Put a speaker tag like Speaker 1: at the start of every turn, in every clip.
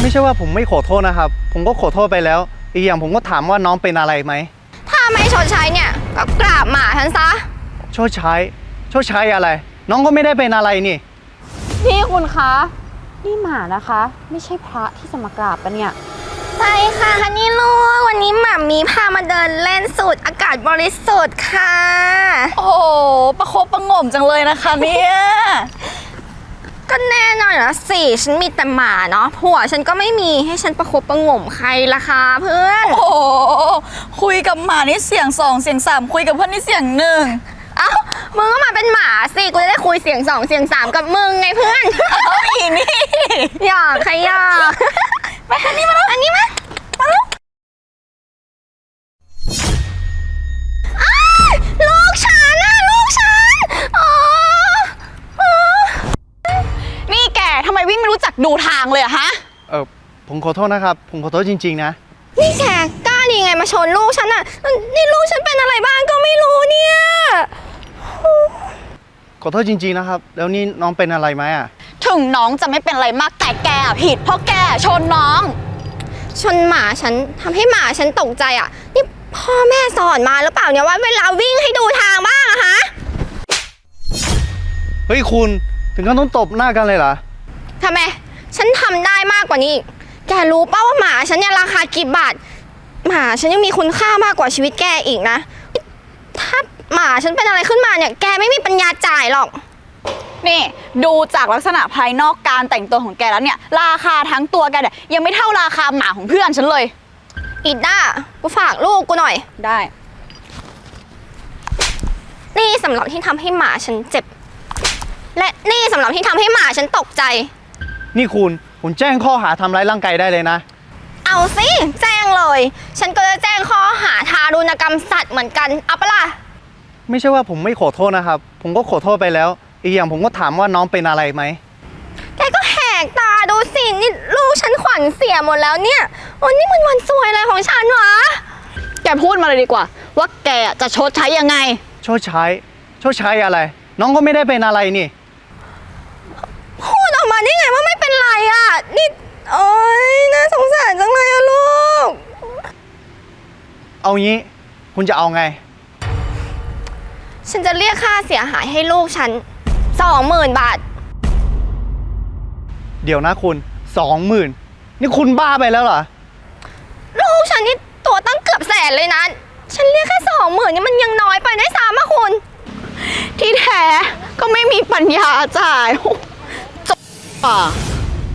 Speaker 1: ไม่ใช่ว่าผมไม่ขอโทษนะครับ ผมก็ขอโทษไปแล้ว อีกอย่างผมก็ถามว่าน้องเป็นอะไรไหม
Speaker 2: ถ้าไม่ชดใช้เนี่ยก็กราบหมาฉันซะ
Speaker 1: ชดใช้ชดใช้อะไร น้องก็ไม่ได้เป็นอะไรนี่
Speaker 3: พี่คุณคะ นี่หมานะคะ ไม่ใช่พระที่จะมากราบกันเนี่ย
Speaker 2: ไปค่ะฮันนี่ลูกวันนี้หม่ำมีพามาเดินเล่นสูดอากาศบริสุทธิ์ค่ะ
Speaker 4: โอ้โหประคบประหงมจังเลยนะคะเนี่ย
Speaker 2: ก็ แน่นอนอยู่แล้วสิฉันมีแต่หมาเนาะผัวฉันก็ไม่มีให้ฉันประคบประหงมใครล่ะคะเพื่อน
Speaker 4: โอ้โหคุยกับหมานี่เสียงสองเสียงสามคุยกับเพื่อนนี่เสียงหนึ่ง
Speaker 2: เอ้ามึงก็มาเป็นหมาสิกูจะได้คุยเสียงสองเสียงสามกับมึงไงเพื่อน
Speaker 4: เอาอีนี่
Speaker 2: อยากใครอยากไปอันนี้มาแล้วอันนี้มา
Speaker 4: ดูทางเลยอะฮะ
Speaker 1: เออผมขอโทษนะครับ ผมขอโทษจริง ๆ นะ
Speaker 2: นี่แกกล้าดีไงมาชนลูกฉันน่ะ นี่ลูกฉันเป็นอะไรบ้างก็ไม่รู้เนี่ย
Speaker 1: ขอโทษจริง ๆ นะครับ แล้วนี่น้องเป็นอะไรไหมอะ
Speaker 4: ถึงน้องจะไม่เป็นอะไรมากแต่แกอะผิดเพราะแกชนน้อง
Speaker 2: ชนหมาฉันทำให้หมาฉันตกใจอะ นี่พ่อแม่สอนมาหรือเปล่าเนี่ยว่าเวลาวิ่งให้ดูทางบ้างอะฮะ
Speaker 1: เฮ้ยคุณ ถึงขั้นต้องตบหน้ากันเลยเหรอ
Speaker 2: ทำไม ฉันทำได้มากกว่านี้อีกแกรู้ป่าว่าหมาฉันเนี่ยราคากี่บาท หมาฉันยังมีคุณค่ามากกว่าชีวิตแกอีกนะ ถ้าหมาฉันเป็นอะไรขึ้นมาเนี่ย แกไม่มีปัญญาจ่ายหรอก
Speaker 4: นี่ดูจากลักษณะภายนอกการแต่งตัวของแกแล้วเนี่ย ราคาทั้งตัวแกเนี่ยยังไม่เท่าราคาหมาของเพื่อนฉันเลย
Speaker 2: อีด้ากูฝากลูกกูหน่อย
Speaker 4: ได้
Speaker 2: นี่สำหรับที่ทำให้หมาฉันเจ็บ และนี่สำหรับที่ทำให้หมาฉันตกใจ
Speaker 1: นี่คุณผมแจ้งข้อหาทำร้ายร่างกายได้เลยนะ
Speaker 2: เอาสิ แจ้งเลย ฉันก็จะแจ้งข้อหาทารุณกรรมสัตว์เหมือนกันเอาปะล่ะ
Speaker 1: ไม่ใช่ว่าผมไม่ขอโทษนะครับ ผมก็ขอโทษไปแล้ว อีกอย่างผมก็ถามว่าน้องเป็นอะไรไหม
Speaker 2: แกก็แหกตาดูสิ นี่ลูกฉันขวัญเสียหมดแล้วเนี่ยวันนี้มันวันสวยอะไรของฉันวะ
Speaker 4: แกพูดมาเลยดีกว่า ว่าแกอะจะชดใช้ยังไง
Speaker 1: ชดใช้ชดใช้อะไร น้องก็ไม่ได้เป็นอะไรนี่
Speaker 2: พูดออกมาได้ไงว่าไม่เป็นไร อะ นี่ โอ๊ย น่าสงสารจังเลยอะลูก
Speaker 1: เอางี้ คุณจะเอาไง
Speaker 2: ฉันจะเรียกค่าเสียหายให้ลูกฉันสองหมื่นบาท
Speaker 1: เดี๋ยวนะคุณสองหมื่นนี่คุณบ้าไปแล้วเหรอ
Speaker 2: ลูกฉันนี่ตัวตั้งเกือบแสนเลยนะ ฉันเรียกแค่สองหมื่นนี่มันยังน้อยไปได้วยซ้ำอะคุณ
Speaker 4: ที่แท้ก็ไม่มีปัญญาจ่ายจบอะ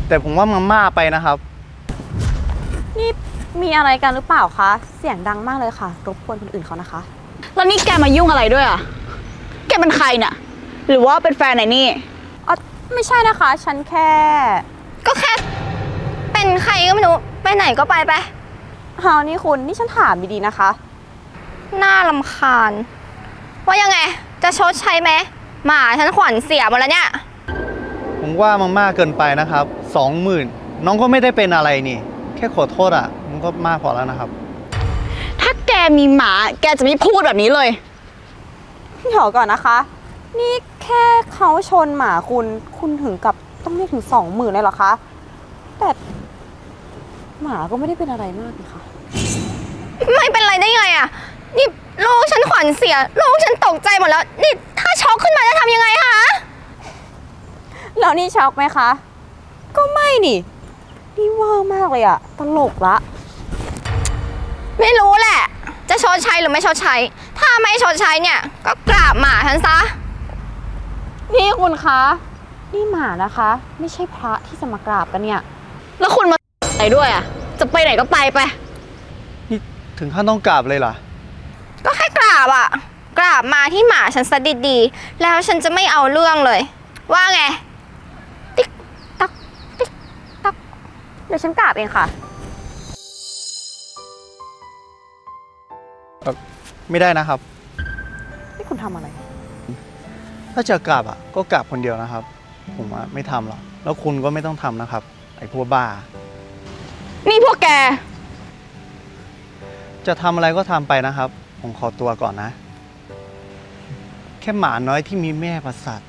Speaker 1: แต่ผมว่ามันมากไปนะครับ
Speaker 3: นี่มีอะไรกันหรือเปล่าคะ เสียงดังมากเลยค่ะ รบกวนคนอื่นเขานะคะ
Speaker 4: แล้วนี่แกมายุ่งอะไรด้วยอะ แกเป็นใครเนี่ยหรือว่าเป็นแฟนไหนนี่
Speaker 3: อ๋อ ไม่ใช่นะคะ ฉันแค่
Speaker 2: ก็แค่ เป็นใครก็ไม่รู้ ไปไหนก็ไปไป
Speaker 3: เฮานี่คุณนี่ฉันถามดีๆนะคะ
Speaker 2: น่าลำคาญ ว่ายังไง จะชดใช้ไหมหมาฉันขวัญเสียหมดแล้วเนี่ย
Speaker 1: ผมว่ามันมากเกินไปนะครับสองหมื่นน้องก็ไม่ได้เป็นอะไรนี่ แค่ขอโทษอะ มันก็มากพอแล้วนะครับ
Speaker 4: ถ้าแกมีหมา แกจะไม่พูดแบบนี้เลย
Speaker 3: เดี๋ยวก่อนนะคะ นี่แค่เขาชนหมาคุณ คุณถึงกับต้องเรียกถึงสองหมื่นเลยเหรอคะ แต่หมาก็ไม่ได้เป็นอะไรมากนี่คะ
Speaker 2: ไม่เป็นไรได้ไงอะนี่ลูกฉันขวัญเสีย ลูกฉันตกใจหมดแล้ว นี่ถ้าช็อกขึ้นมาจะทำยังไงคะ
Speaker 3: แล้วนี่ช็อกไหมคะ ก็ไม่นี่ นี่เวอร์มากเลยอะตลกละ
Speaker 2: ไม่รู้แหละ จะชดใช้หรือไม่ชดใช้ ถ้าไม่ชดใช้เนี่ย ก็กราบหมาฉันซะ
Speaker 3: นี่คุณคะ นี่หมานะคะ ไม่ใช่พระที่จะมากราบกันเนี่ย
Speaker 4: แล้วคุณมาไหนด้วยอะจะไปไหนก็ไปไป
Speaker 1: นี่ถึงขั้นต้องกราบเลยเหรอ
Speaker 2: ก็แค่กราบอะกราบมาที่หมาฉันซะดีๆ แล้วฉันจะไม่เอาเรื่องเลย ว่าไง ติ๊กตักติ๊กตัก
Speaker 3: เดี๋ยวฉันกราบเองค่ะ
Speaker 1: ไม่ได้นะครับ
Speaker 3: นี่คุณทำอะไร
Speaker 1: ถ้าจะกราบอะก็กราบคนเดียวนะครับ ผมอะไม่ทำหรอกแล้วคุณก็ไม่ต้องทำนะครับ ไอ้พวกบ้า
Speaker 4: นี่พวกแก
Speaker 1: จะทำอะไรก็ทำไปนะครับ ผมขอตัวก่อนนะ แค่หมาน้อยที่มีแม่ประสาท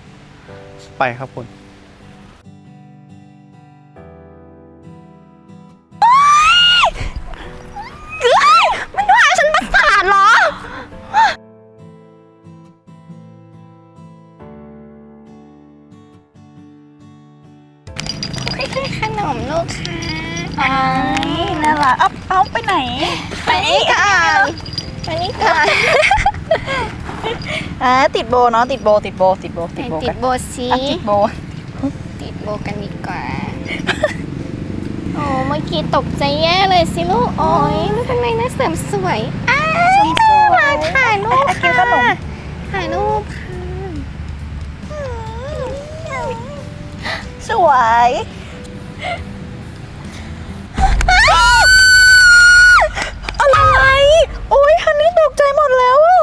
Speaker 1: ไปครับคุณ
Speaker 2: นมลูกค่ะ
Speaker 4: อ้ายน่ารักเอาเอาไปไหน
Speaker 2: ไปนี่ก่อนไปนี่ก่อน
Speaker 4: อ่าติดโบเนาะติดโบติดโบติดโบ
Speaker 2: ไหน
Speaker 4: ติดโบ
Speaker 2: ติ
Speaker 4: กั
Speaker 2: ด
Speaker 4: น
Speaker 2: โบสี
Speaker 4: อะติดโบ
Speaker 2: ติดโบกันดีกว่า โอ้เมื่อกี้ตกใจแย่เลยสิลูก โอ้ยลูกข้างในน่าเสริมสวยอ้าวมาถ่ายรูปค่ะถ่ายรูปค่ะ
Speaker 4: สวย อะไร โอ๊ยฮันนี่ตกใจหมดแล้วอะ